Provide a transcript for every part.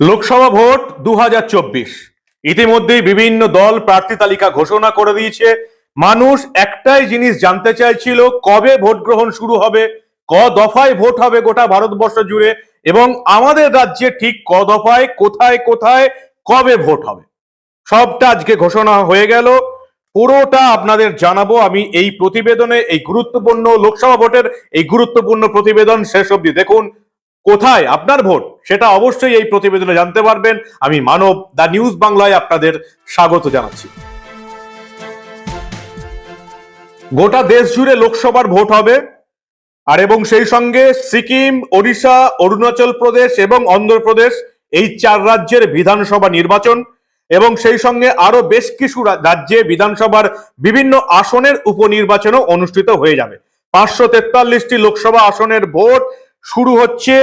Lok Sabha vote দু হাজার চব্বিশ। ইতিমধ্যেই বিভিন্ন দল প্রার্থী তালিকা ঘোষণা করে দিয়েছে। মানুষ একটাই জিনিস জানতে চাইছিল, কবে ভোট গ্রহণ শুরু হবে, ক দফায় ভোট হবে গোটা ভারতবর্ষ জুড়ে, এবং আমাদের রাজ্যে ঠিক ক দফায়, কোথায় কোথায়, কবে ভোট হবে। সবটা আজকে ঘোষণা হয়ে গেল। পুরোটা আপনাদের জানাব। আমি এই প্রতিবেদনে এই গুরুত্বপূর্ণ লোকসভা ভোটের এই গুরুত্বপূর্ণ প্রতিবেদন শেষ অবধি। দেখুন কোথায় আপনার ভোট সেটা অবশ্যই এই প্রতিবেদনে জানতে পারবেন। আমি মানব, দ্য নিউজ বাংলায় আপনাদের স্বাগত জানাচ্ছি। গোটা দেশ জুড়ে লোকসভার ভোট হবে, আর এবং সেই সঙ্গে সিকিম, ওড়িশা, অরুণাচল প্রদেশ এবং অন্ধ্রপ্রদেশ এই চার রাজ্যের বিধানসভা নির্বাচন এবং সেই সঙ্গে আরও বেশ কিছু রাজ্যে বিধানসভার বিভিন্ন আসনের উপনির্বাচনও অনুষ্ঠিত হয়ে যাবে। পাঁচশো তেতাল্লিশটি লোকসভা আসনের ভোট শুরু হচ্ছে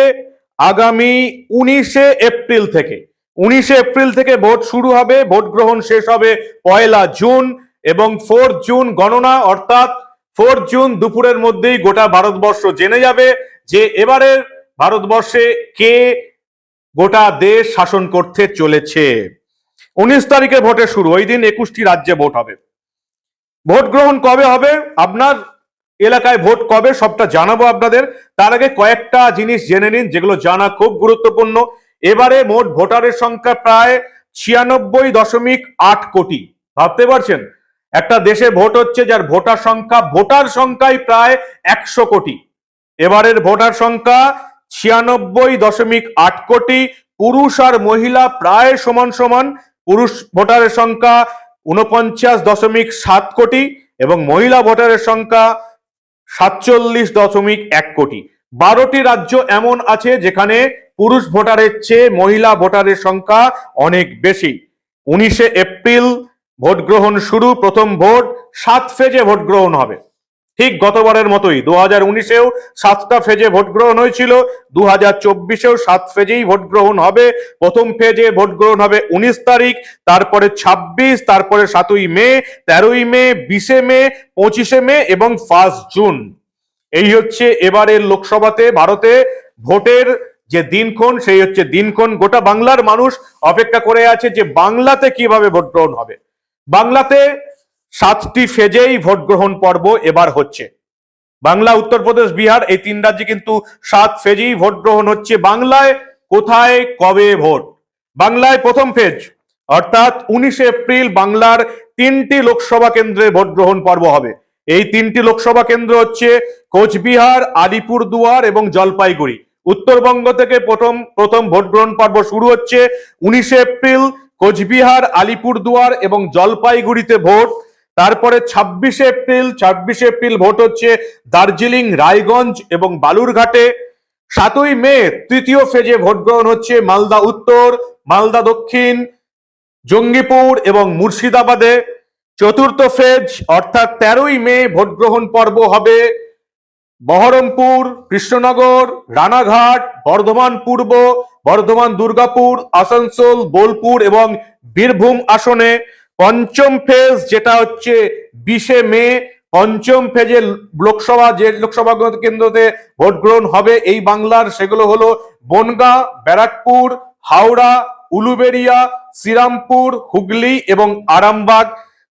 আগামী উনিশে এপ্রিল থেকে। উনিশে এপ্রিল থেকে ভোট শুরু হবে, ভোট গ্রহণ শেষ হবে পয়লা জুন এবং ফোর জুন গণনা, অর্থাৎ ফোর জুন দুপুরের মধ্যেই গোটা ভারতবর্ষ জেনে যাবে যে এবারের ভারতবর্ষে কে গোটা দেশ শাসন করতে চলেছে। উনিশ তারিখে ভোটের শুরু, ওই দিন একুশটি রাজ্যে ভোট হবে। ভোট গ্রহণ কবে হবে? আপনার এলাকায় ভোট কবে সবটা জানাব আপনাদের। তার আগে কয়েকটা জিনিস জেনে নিন, যেগুলো জানা খুব গুরুত্বপূর্ণ। এবারে মোট ভোটারের সংখ্যা প্রায় ছিয়ানব্বই দশমিক আট কোটি। ভাবতে পারছেন? একটা দেশে ভোট হচ্ছে যার ভোটার সংখ্যা, ভোটার সংখ্যাই প্রায় একশো কোটি। এবারের ভোটার সংখ্যা ছিয়ানব্বই দশমিক আট কোটি। পুরুষ আর মহিলা প্রায় সমান সমান। পুরুষ ভোটারের সংখ্যা উনপঞ্চাশ দশমিক সাত কোটি এবং মহিলা ভোটারের সংখ্যা সাতচল্লিশ দশমিক এক কোটি। বারোটি রাজ্য এমন আছে যেখানে পুরুষ ভোটারের চেয়ে মহিলা ভোটারের সংখ্যা অনেক বেশি। উনিশে এপ্রিল ভোট গ্রহণ শুরু, প্রথম ভোট, সাত ফেজে ভোট গ্রহণ হবে। ঠিক গতবারের মতোই দু হাজার উনিশেও সাতটা ফেজে ভোট গ্রহণ হয়েছিল দু হাজার চব্বিশেও সাত ফেজেই ভোট গ্রহণ হবে। প্রথম ফেজে ভোট গ্রহণ হবে উনিশ তারিখ, তারপরে ছাব্বিশ, তারপরে সাতই মে, তেরোই মে, বিশে মে, পঁচিশে মে এবং ফার্স্ট জুন। এই হচ্ছে এবারের লোকসভাতে ভারতে ভোটের যে দিনক্ষণ, সেই হচ্ছে দিনক্ষণ। গোটা বাংলার মানুষ অপেক্ষা করে আছে যে বাংলাতে কীভাবে ভোট গ্রহণ হবে। বাংলাতে সাতটি ফেজেই ভোট গ্রহণ পর্ব এবার হচ্ছে। বাংলা, উত্তরপ্রদেশ, বিহার, এই তিন রাজ্যে কিন্তু সাত ফেজেই ভোট গ্রহণ হচ্ছে। বাংলায় কোথায়, কবে ভোট? বাংলায় প্রথম ফেজ, অর্থাৎ উনিশে এপ্রিল বাংলার তিনটি লোকসভা কেন্দ্রে ভোট গ্রহণ পর্ব হবে। এই তিনটি লোকসভা কেন্দ্র হচ্ছে কোচবিহার, আলিপুরদুয়ার এবং জলপাইগুড়ি। উত্তরবঙ্গ থেকে প্রথম প্রথম ভোট গ্রহণ পর্ব শুরু হচ্ছে উনিশে এপ্রিল কোচবিহার, আলিপুরদুয়ার এবং জলপাইগুড়িতে ভোট। তারপরে ছাব্বিশে এপ্রিল ছাব্বিশে এপ্রিল ভোট হচ্ছে দার্জিলিং, রায়গঞ্জ এবং বালুরঘাটে। সাতই মে, তৃতীয় ফেজে ভোট গ্রহণ হচ্ছে মালদা উত্তর, মালদা দক্ষিণ, জঙ্গিপুর এবং মুর্শিদাবাদে। চতুর্থ ফেজ, অর্থাৎ তেরোই মে, ভোট গ্রহণ পর্ব হবে বহরমপুর, কৃষ্ণনগর, রানাঘাট, বর্ধমান পূর্ব, বর্ধমান দুর্গাপুর, আসানসোল, বোলপুর এবং বীরভূম আসনে। পঞ্চম ফেজ যেটা হচ্ছে বিশে মে, পঞ্চম ফেজে লোকসভা, যে লোকসভা কেন্দ্রতে ভোট গ্রহণ হবে এই বাংলার, সেগুলো হলো বনগাঁ, ব্যারাকপুর, হাওড়া উলুবেড়িয়া শ্রীরামপুর, হুগলি এবং আরামবাগ।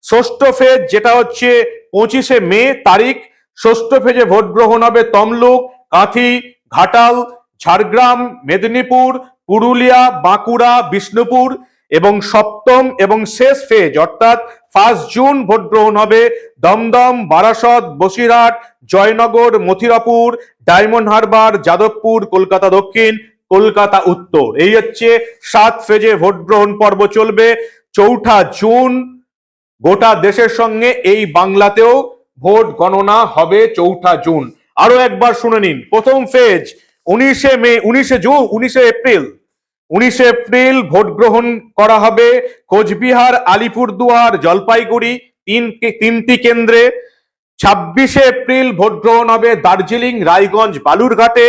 ষষ্ঠ ফেজ যেটা হচ্ছে পঁচিশে মে তারিখ। ষষ্ঠ ফেজে ভোট গ্রহণ হবে তমলুক, কাঁথি, ঘাটাল, ঝাড়গ্রাম, মেদিনীপুর, পুরুলিয়া, বাঁকুড়া, বিষ্ণুপুর। এবং সপ্তম এবং শেষ ফেজ অর্থাৎ ফার্স্ট জুন ভোট গ্রহণ হবে দমদম, বারাসত, বসিরহাট, জয়নগর, মথিরাপুর, ডায়মন্ড হারবার, যাদবপুর, কলকাতা দক্ষিণ, কলকাতা উত্তর। এই হচ্ছে সাত ফেজে ভোট গ্রহণ পর্ব চলবে। চৌঠা জুন গোটা দেশের সঙ্গে এই বাংলাতেও ভোট গণনা হবে চৌঠা জুন আরও একবার শুনে নিন। প্রথম ফেজ উনিশে মে, উনিশে জুন উনিশে এপ্রিল উনিশে এপ্রিল ভোট গ্রহণ করা হবে কোচবিহার, আলিপুরদুয়ার, জলপাইগুড়ি তিন তিনটি কেন্দ্রে। ছাব্বিশে এপ্রিল ভোট গ্রহণ হবে দার্জিলিং, রায়গঞ্জ, বালুরঘাটে।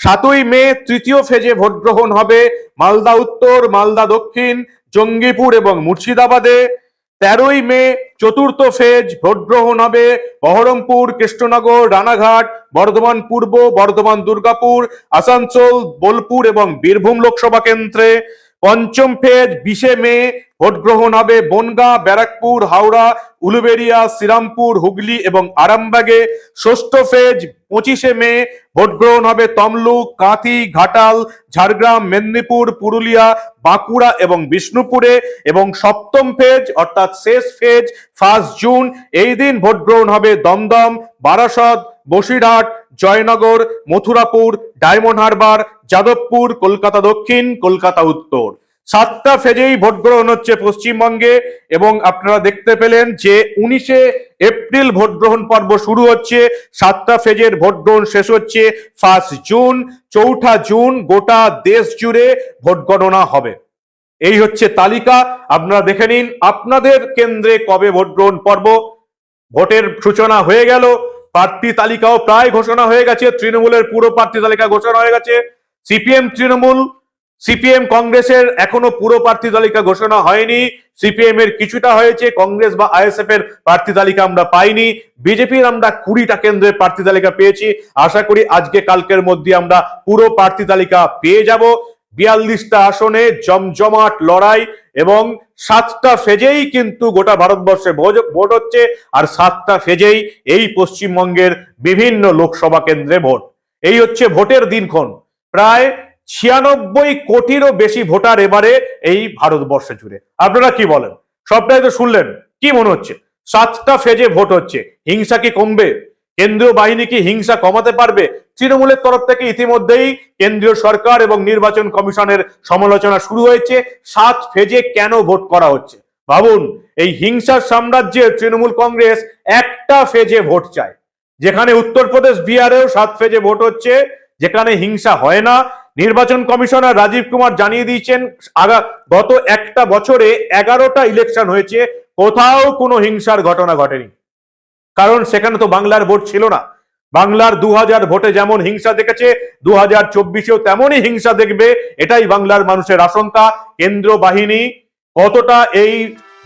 সাতই মে, তৃতীয় ফেজে ভোট গ্রহণ হবে মালদা উত্তর, মালদা দক্ষিণ, জঙ্গিপুর এবং মুর্শিদাবাদে। তেরোই মে চতুর্থ ফেজ ভোট গ্রহণ হবে। বহরমপুর, কৃষ্ণনগর, রানাঘাট, বর্ধমান পূর্ব, বর্ধমান দুর্গাপুর, আসানসোল, বোলপুর এবং বীরভূম লোকসভা কেন্দ্রে। পঞ্চম ফেজ বিশে মে, ভোট গ্রহণ হবে বনগাঁ, ব্যারাকপুর, হাওড়া, উলুবেড়িয়া, শ্রীরামপুর, হুগলি এবং আরামবাগে। ষষ্ঠ ফেজ পঁচিশে মে, ভোট গ্রহণ হবে তমলুক, কাঁথি, ঘাটাল, ঝাড়গ্রাম, মেদিনীপুর, পুরুলিয়া, বাঁকুড়া এবং বিষ্ণুপুরে এবং সপ্তম ফেজ অর্থাৎ শেষ ফেজ ফার্স্ট জুন, এই দিন ভোট গ্রহণ হবে দমদম, বারাসত, বসিরহাট, জয়নগর, মথুরাপুর, ডায়মন্ড হারবার যাদবপুর, কলকাতা দক্ষিণ, কলকাতা উত্তর। সাতটা ফেজেই ভোট গ্রহণ হচ্ছে পশ্চিমবঙ্গে এবং আপনারা দেখতে পেলেন যে উনিশে এপ্রিল ভোট গ্রহণ পর্ব শুরু হচ্ছে। সাতটা ফেজের ভোট গ্রহণ শেষ হচ্ছে ফার্স্ট জুন, চৌঠা জুন, গোটা দেশ জুড়ে ভোট গণনা হবে। এই হচ্ছে তালিকা। আপনারা দেখে নিন আপনাদের কেন্দ্রে কবে ভোট গ্রহণ পর্ব। ভোটের সূচনা হয়ে গেল। প্রার্থী তালিকাও প্রায় ঘোষণা হয়ে গেছে। তৃণমূলের পুরো প্রার্থী তালিকা ঘোষণা হয়ে গেছে। সিপিএম তৃণমূল, সিপিএম কংগ্রেসের এখনও পুরো প্রার্থী তালিকা ঘোষণা হয়নি। সিপিএম এর কিছুটা হয়েছে, কংগ্রেস বা আইএসএফ এর প্রার্থী তালিকা আমরা পাইনি। বিজেপির আমরা কুড়িটা কেন্দ্রের প্রার্থী তালিকা পেয়েছি। আশা করি আজকে কালকের মধ্যে আমরা পুরো প্রার্থী তালিকা পেয়ে যাব। বিয়াল্লিশটা আসনে জমজমাট লড়াই এবং সাতটা ফেজেই কিন্তু গোটা ভারতবর্ষে ভোট হচ্ছে আর সাতটা ফেজেই এই পশ্চিমবঙ্গের বিভিন্ন লোকসভা কেন্দ্রে ভোট। এই হচ্ছে ভোটের দিনক্ষণ। প্রায় ছিয়ানব্বই কোটিরও বেশি ভোটার এবারে এই ভারতবর্ষে জুড়ে। আপনারা কি বলেন? সবটাই তো শুনলেন। কি মনে হচ্ছে? সাতটা ফেজে ভোট হচ্ছে। হিংসা কি কমবে? কেন্দ্রীয় বাহিনী কি হিংসা কমাতে পারবে? তৃণমূলের তরফ থেকে ইতিমধ্যেই কেন্দ্রীয় সরকার এবং নির্বাচন কমিশনের সমালোচনা শুরু হয়েছে। সাত ফেজে কেন ভোট করা হচ্ছে? ভাবুন, এই হিংসার সাম্রাজ্যে তৃণমূল কংগ্রেস একটা ফেজে ভোট চায়। যেখানে উত্তরপ্রদেশ বিহারেও সাত ফেজে ভোট হচ্ছে। যেখানে হিংসা হয় না। নির্বাচন কমিশনার রাজীব কুমার জানিয়ে দিয়েছেন গত একটা বছরে এগারোটা ইলেকশন হয়েছে, কোথাও কোনো হিংসার ঘটনা ঘটেনি। কারণ সেখানে তো বাংলার ভোট ছিল না। বাংলার দু হাজার ভোটে যেমন হিংসা দেখেছে দু হাজার চব্বিশেও তেমনই হিংসা দেখবে। এটাই বাংলার মানুষের আশঙ্কা। কেন্দ্র বাহিনী কতটা এই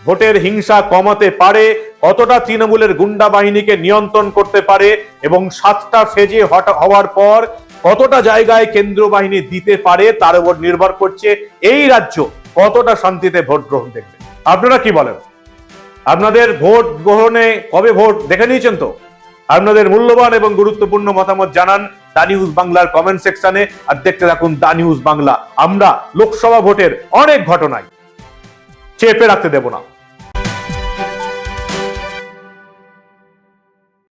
ভোটের হিংসা কমাতে পারে, কতটা তৃণমূলের গুন্ডা বাহিনীকে নিয়ন্ত্রণ করতে পারে এবং সাতটা ফেজে হওয়ার পর কতটা জায়গায় কেন্দ্র বাহিনী দিতে পারে তার উপর নির্ভর করছে এই রাজ্য কতটা শান্তিতে ভোট গ্রহণ দেখবে। আপনারা কি বলেন? আপনাদের ভোট গ্রহণে কবে ভোট দেখে নিয়েছেন তো? আপনাদের মূল্যবান এবং গুরুত্বপূর্ণ মতামত জানান দা নিউজ বাংলার কমেন্ট সেকশনে আর দেখতে থাকুন দা নিউজ বাংলা। আমরা লোকসভা ভোটের অনেক ঘটনায় চেপে রাখতে দেব না।